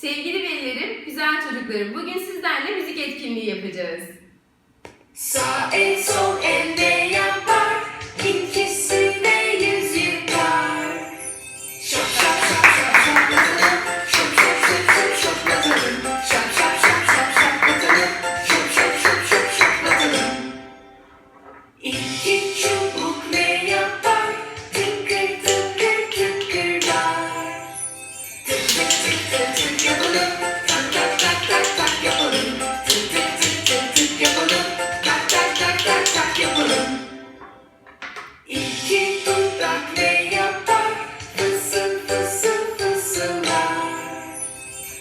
Sevgili velilerim, güzel çocuklarım, bugün sizlerle müzik etkinliği yapacağız. Sağ el sol İki dudak ne yapar? Fısıl fısıl fısıldar.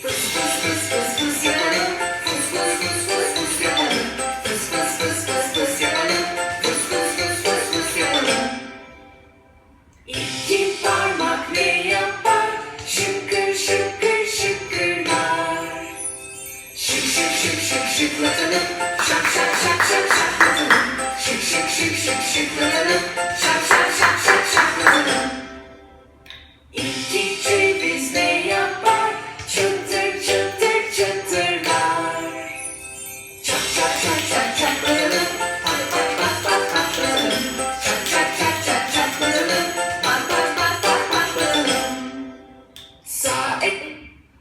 Fıs fıs fıs fıs fıs yapalım. Fıs fıs fıs fıs fıs yapalım. Fıs fıs fıs fıs fıs yapalım. Fıs fıs fıs fıs fıs yapalım. İki parmak ne yapar? Şıkır şıkır şıkırlar. Şık şık şık şık şıklatalım. Şak şak şak şak şak.